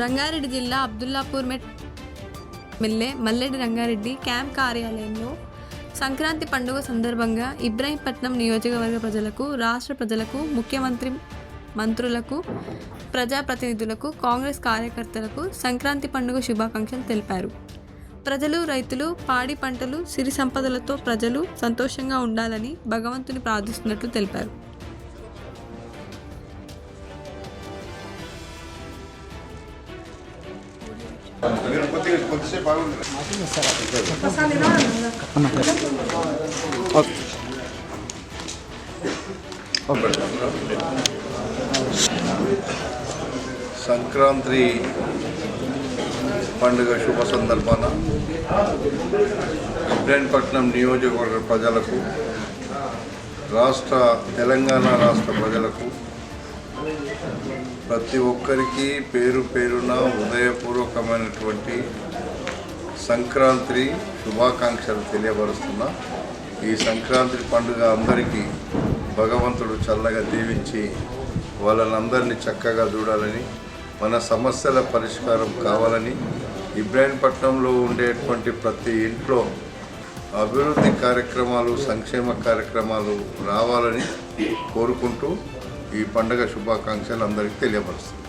రంగారెడ్డి జిల్లా Abdullapur Met Mille Malledi Rangareddy camp కార్యాలయంలో సంక్రాంతి పండుగ సందర్భంగా ఇబ్రాహీంపట్నం నియోజకవర్గ ప్రజలకు రాష్ట్ర ప్రజలకు ముఖ్యమంత్రి మంత్రులకు ప్రజాప్రతినిధులకు కాంగ్రెస్ కార్యకర్తలకు సంక్రాంతి పండుగ శుభాకాంక్షలు తెలిపారు. ప్రజలు రైతులు పాడి పంటలు సిరి సంపదలతో ప్రజలు సంతోషంగా ఉండాలని భగవంతుని ప్రార్థిస్తున్నట్లు తెలిపారు. సంక్రాంతి పండుగ శుభ సందర్భాన ఇబ్రాహీంపట్నం నియోజకవర్గ ప్రజలకు రాష్ట్ర తెలంగాణ రాష్ట్ర ప్రజలకు ప్రతి ఒక్కరికి పేరు పేరున హృదయపూర్వకమైనటువంటి సంక్రాంతి శుభాకాంక్షలు తెలియపరుస్తున్నా. ఈ సంక్రాంతి పండుగ అందరికీ భగవంతుడు చల్లగా దీవించి వాళ్ళని చక్కగా చూడాలని మన సమస్యల పరిష్కారం కావాలని ఇబ్రాహీంపట్నంలో ఉండేటువంటి ప్రతి ఇంట్లో అభివృద్ధి కార్యక్రమాలు సంక్షేమ కార్యక్రమాలు రావాలని కోరుకుంటూ ఈ పండుగ శుభాకాంక్షలు అందరికీ తెలియపరుస్తుంది.